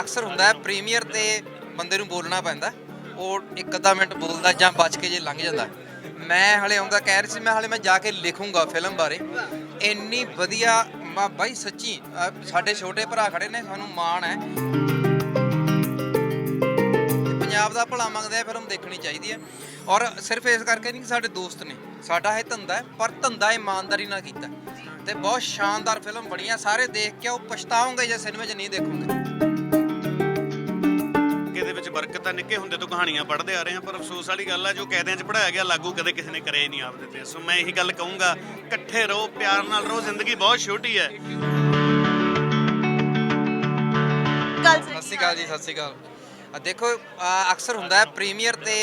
ਅਕਸਰ ਹੁੰਦਾ ਹੈ, ਪ੍ਰੀਮੀਅਰ ਤੇ ਬੰਦੇ ਨੂੰ ਬੋਲਣਾ ਪੈਂਦਾ ਉਹ ਇੱਕ ਅੱਧਾ ਮਿੰਟ ਬੋਲਦਾ ਜਾਂ ਬਚ ਕੇ ਜੇ ਲੰਘ ਜਾਂਦਾ ਮੈਂ ਹਲੇ ਆਉਂਦਾ ਕਹਿ ਰਿਹਾ ਸੀ, ਮੈਂ ਹਲੇ ਮੈਂ ਜਾ ਕੇ ਲਿਖੂੰਗਾ ਫਿਲਮ ਬਾਰੇ। ਇੰਨੀ ਵਧੀਆ, ਮਾ, ਬਾਈ ਸੱਚੀ ਅਹ ਸਾਡੇ ਛੋਟੇ ਭਰਾ ਖੜੇ ਨੇ, ਸਾਨੂੰ ਮਾਣ ਹੈ। ਤੇ ਪੰਜਾਬ ਦਾ ਭਲਾ ਮੰਗਦੇ ਆ, ਫਿਲਮ ਦੇਖਣੀ ਚਾਹੀਦੀ ਹੈ। ਔਰ ਸਿਰਫ ਇਸ ਕਰਕੇ ਨਹੀਂ ਕਿ ਸਾਡੇ ਦੋਸਤ ਨੇ, ਸਾਡਾ ਇਹ ਧੰਦਾ ਹੈ, ਪਰ ਧੰਦਾ ਇਮਾਨਦਾਰੀ ਨਾਲ ਕੀਤਾ। ਤੇ ਬਹੁਤ ਸ਼ਾਨਦਾਰ ਫਿਲਮ ਬਣੀ ਆ ਸਾਰੇ ਦੇਖ ਕੇ ਉਹ ਪਛਤਾਓਗੇ ਜੇ ਸਿਨੇਮੇ 'ਚ ਨਹੀਂ ਦੇਖੋਗੇ। ਵਿੱਚ ਬਰਕਤ ਹੈ ਨਿੱਕੇ ਹੁੰਦੇ ਤੋਂ ਕਹਾਣੀਆਂ ਪੜ੍ਹਦੇ ਆ ਰਹੇ ਹਾਂ ਪਰ ਅਫਸੋਸ ਵਾਲੀ ਗੱਲ ਆ ਜੋ ਕਾਇਦਿਆਂ 'ਚ ਪੜਾਇਆ ਗਿਆ ਲਾਗੂ ਕਦੇ ਕਿਸੇ ਨੇ ਕਰਿਆ ਹੀ ਨਹੀਂ ਆਪਦੇ ਤੇ। ਸੋ ਮੈਂ ਇਹੀ ਗੱਲ ਕਹੂੰਗਾ ਇਕੱਠੇ ਰਹੋ ਪਿਆਰ ਨਾਲ ਰਹੋ ਜ਼ਿੰਦਗੀ ਬਹੁਤ ਛੋਟੀ ਹੈ। ਸਤਿ ਸ਼੍ਰੀ ਅਕਾਲ ਜੀ ਸਤਿ ਸ਼੍ਰੀ ਅਕਾਲ। ਆ ਦੇਖੋ ਆ ਅਕਸਰ ਹੁੰਦਾ ਹੈ ਪ੍ਰੀਮੀਅਰ ਤੇ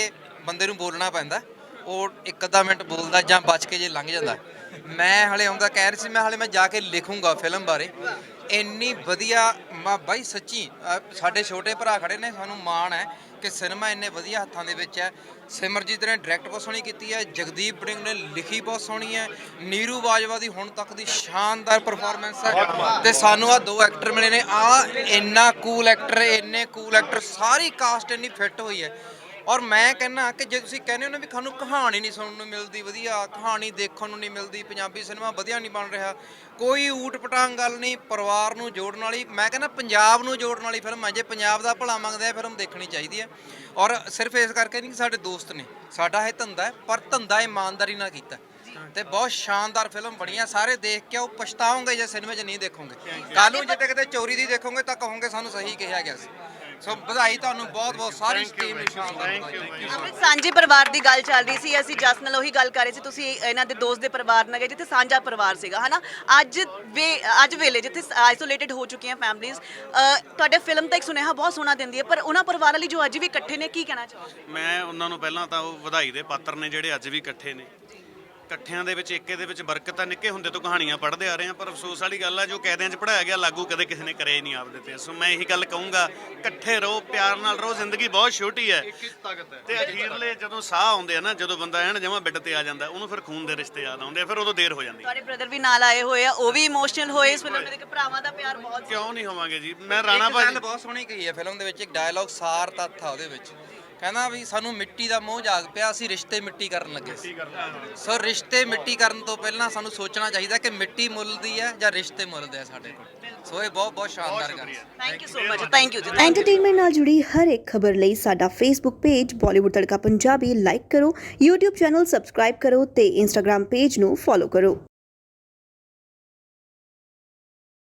ਬੰਦੇ ਨੂੰ ਬੋਲਣਾ ਪੈਂਦਾ। ਉਹ ਇੱਕ ਅੱਧਾ ਮਿੰਟ ਬੋਲਦਾ ਜਾਂ ਬਚ ਕੇ ਜੇ ਲੰਘ ਜਾਂਦਾ। ਮੈਂ ਹਲੇ ਆਉਂਦਾ ਕਹਿ ਰਹੀ ਸੀ ਮੈਂ ਹਲੇ ਮੈਂ ਜਾ ਕੇ ਲਿਖੂੰਗਾ ਫਿਲਮ ਬਾਰੇ। ਇੰਨੀ ਵਧੀਆ ਮਾ ਬਾਈ ਸੱਚੀ ਅਹ ਸਾਡੇ ਛੋਟੇ ਭਰਾ ਖੜੇ ਨੇ, ਸਾਨੂੰ ਮਾਣ ਹੈ ਕਿ ਸਿਨੇਮਾ ਇੰਨੇ ਵਧੀਆ ਹੱਥਾਂ ਦੇ ਵਿੱਚ ਹੈ। ਸਿਮਰਜੀਤ ਨੇ ਡਾਇਰੈਕਟ ਬਹੁਤ ਸੋਹਣੀ ਕੀਤੀ ਹੈ, ਜਗਦੀਪ ਬੜਿੰਗ ਨੇ ਲਿਖੀ ਬਹੁਤ ਸੋਹਣੀ ਹੈ, ਨੀਰੂ ਬਾਜਵਾ ਦੀ ਹੁਣ ਤੱਕ ਦੀ ਸ਼ਾਨਦਾਰ ਪਰਫਾਰਮੈਂਸ ਹੈ ਤੇ ਸਾਨੂੰ ਆ ਦੋ ਐਕਟਰ ਮਿਲੇ ਨੇ ਆ ਇੰਨਾ ਕੂਲ ਐਕਟਰ ਇੰਨੇ ਕੂਲ ਐਕਟਰ ਸਾਰੀ ਕਾਸਟ ਇੰਨੀ ਫਿੱਟ ਹੋਈ ਹੈ। ਔਰ ਮੈਂ ਕਹਿੰਨਾ ਕਿ ਜੇ ਤੁਸੀਂ ਕਹਿੰਦੇ ਹੋ ਨਾ ਵੀ ਤੁਹਾਨੂੰ ਕਹਾਣੀ ਨਹੀਂ ਸੁਣਨ ਨੂੰ ਮਿਲਦੀ ਵਧੀਆ ਕਹਾਣੀ ਦੇਖਣ ਨੂੰ ਨਹੀਂ ਮਿਲਦੀ ਪੰਜਾਬੀ ਸਿਨੇਮਾ ਵਧੀਆ ਨਹੀਂ ਬਣ ਰਿਹਾ ਕੋਈ ਊਟ ਪਟਾਂਗ ਗੱਲ ਨਹੀਂ ਪਰਿਵਾਰ ਨੂੰ ਜੋੜਨ ਵਾਲੀ ਮੈਂ ਕਹਿੰਦਾ ਪੰਜਾਬ ਨੂੰ ਜੋੜਨ ਵਾਲੀ ਫਿਲਮ ਹੈ ਜੇ ਪੰਜਾਬ ਦਾ ਭਲਾ ਮੰਗਦੇ ਆ ਫਿਲਮ ਦੇਖਣੀ ਚਾਹੀਦੀ ਹੈ ਔਰ ਸਿਰਫ ਇਸ ਕਰਕੇ ਨਹੀਂ ਕਿ ਸਾਡੇ ਦੋਸਤ ਨੇ ਸਾਡਾ ਇਹ ਧੰਦਾ ਹੈ ਪਰ ਧੰਦਾ ਇਮਾਨਦਾਰੀ ਨਾਲ ਕੀਤਾ। ਤੇ ਬਹੁਤ ਸ਼ਾਨਦਾਰ ਫਿਲਮ ਬਣੀ ਆ ਸਾਰੇ ਦੇਖ ਕੇ ਉਹ ਪਛਤਾਓਗੇ ਜੇ ਸਿਨੇਮਾ 'ਚ ਨਹੀਂ ਦੇਖੋਗੇ। ਕੱਲ ਨੂੰ ਜੇ ਕਿਤੇ ਚੋਰੀ ਦੀ ਦੇਖੋਗੇ ਤਾਂ ਕਹੋਗੇ ਸਾਨੂੰ ਸਹੀ ਕਿਹਾ ਗਿਆ ਸੀ। ਸੋ ਵਧਾਈ ਤੁਹਾਨੂੰ ਬਹੁਤ ਬਹੁਤ ਸਾਰੀ ਟੀਮ ਨੂੰ ਸ਼ਾਨਦਾਰ ਅੰਮ੍ਰਿਤ ਸਾਂਝੇ ਪਰਿਵਾਰ ਦੀ ਗੱਲ ਚੱਲ ਰਹੀ ਸੀ ਅਸੀਂ ਜਸ ਨਾਲ ਉਹੀ ਗੱਲ ਕਰ ਰਹੇ ਸੀ ਤੁਸੀਂ ਇਹਨਾਂ ਦੇ ਦੋਸਤ ਦੇ ਪਰਿਵਾਰ ਨਾਲ ਗਏ ਜਿੱਥੇ ਸਾਂਝਾ ਪਰਿਵਾਰ ਸੀਗਾ ਹਨਾ? ਅੱਜ ਵੇ ਅੱਜ ਵੇਲੇ ਜਿੱਥੇ ਆਈਸੋਲੇਟਡ ਹੋ ਚੁੱਕੀਆਂ ਫੈਮਲੀਆਂ ਤੁਹਾਡੇ ਫਿਲਮ ਤਾਂ ਇੱਕ ਸੁਨੇਹਾ ਬਹੁਤ ਸੋਹਣਾ ਦਿੰਦੀ ਹੈ ਪਰ ਉਹਨਾਂ ਪਰਿਵਾਰਾਂ ਲਈ ਜੋ ਅੱਜ ਵੀ ਇਕੱਠੇ ਨੇ ਕੀ ਕਹਿਣਾ ਚਾਹੋਗੇ? ਮੈਂ ਉਹਨਾਂ ਨੂੰ ਪਹਿਲਾਂ ਤਾਂ ਉਹ ਵਧਾਈ ਦੇ ਪਾਤਰ ਨੇ ਜਿਹੜੇ ਅੱਜ ਵੀ ਇਕੱਠੇ ਨੇ। ਇਕੱਠਿਆਂ ਦੇ ਵਿੱਚ ਏਕੇ ਦੇ ਵਿੱਚ ਬਰਕਤ ਹੈ ਨਿੱਕੇ ਹੁੰਦੇ ਤੋਂ ਕਹਾਣੀਆਂ ਪੜ੍ਹਦੇ ਆ ਰਹੇ ਹਾਂ ਪਰ ਅਫਸੋਸ ਵਾਲੀ ਗੱਲ ਆ ਜੋ ਕਾਇਦਿਆਂ 'ਚ ਪੜਾਇਆ ਗਿਆ ਲਾਗੂ ਕਦੇ ਕਿਸੇ ਨੇ ਕਰਿਆ ਹੀ ਨਹੀਂ ਆਪਦੇ ਤੇ। ਸੋ ਮੈਂ ਇਹੀ ਗੱਲ ਕਹੂੰਗਾ ਇਕੱਠੇ ਰਹੋ ਪਿਆਰ ਨਾਲ ਰਹੋ ਜ਼ਿੰਦਗੀ ਬਹੁਤ ਛੋਟੀ ਹੈ। ਤੇ ਅਖੀਰਲੇ ਜਦੋਂ ਸਾਹ ਆਉਂਦੇ ਆ ਨਾ ਜਦੋਂ ਬੰਦਾ ਐਨ ਜਮਾ ਬਿੱਡ ਤੇ ਆ ਜਾਂਦਾ ਉਹਨੂੰ ਫਿਰ ਖੂਨ ਦੇ ਰਿਸ਼ਤੇ ਯਾਦ ਆਉਂਦੇ ਆ ਫਿਰ ਉਦੋਂ ਦੇਰ ਹੋ ਜਾਂਦੀ ਹੈ। ਤੁਹਾਡੇ ਬ੍ਰਦਰ ਵੀ ਨਾਲ ਆਏ ਹੋਏ ਆ ਉਹ ਵੀ ਇਮੋਸ਼ਨਲ ਹੋਏ ਇਸ ਫਿਲਮ ਦੇ ਕਿ ਭਰਾਵਾਂ ਦਾ ਪਿਆਰ ਬਹੁਤ ਕਿਉਂ ਨਹੀਂ ਹੋਵਾਂਗੇ ਜੀ? ਮੈਂ ਰਾਣਾ ਇੱਕ ਗੱਲ ਭਾਜੀ ਬਹੁਤ ਸੋਹਣੀ ਕਹੀ ਹੈ ਫਿਲਮ ਦੇ ਵਿੱਚ ਇੱਕ ਡਾਇਲੌਗ ਸਾਰ ਤੱਥ ਆ ਉਹਦੇ ਵਿੱਚ। ਕਹਿੰਦਾ ਵੀ ਸਾਨੂੰ ਮਿੱਟੀ ਦਾ ਮੋਹ ਜਾਗ ਪਿਆ ਅਸੀਂ ਰਿਸ਼ਤੇ ਮਿੱਟੀ ਕਰਨ ਲੱਗੇ ਸੀ। ਸੋ। ਰਿਸ਼ਤੇ ਮਿੱਟੀ ਕਰਨ ਤੋਂ ਪਹਿਲਾਂ ਸਾਨੂੰ ਸੋਚਣਾ ਚਾਹੀਦਾ ਕਿ ਮਿੱਟੀ ਮੁੱਲ ਦੀ ਹੈ ਜਾਂ ਰਿਸ਼ਤੇ ਮੁੱਲ ਦੇ ਆ ਸਾਡੇ ਕੋਲ। ਸੋ ਇਹ ਬਹੁਤ ਬਹੁਤ ਸ਼ਾਨਦਾਰ ਗੱਲ ਹੈ। Thank you so much thank you ਜੀ। ਐਂਟਰਟੇਨਮੈਂਟ ਨਾਲ ਜੁੜੀ ਹਰ ਇੱਕ ਖਬਰ ਲਈ ਸਾਡਾ Facebook page Bollywood Tadka Punjabi like ਕਰੋ। YouTube ਚੈਨਲ ਸਬਸਕ੍ਰਾਈਬ ਕਰੋ ਤੇ Instagram ਪੇਜ ਨੂੰ ਫੋਲੋ ਕਰੋ।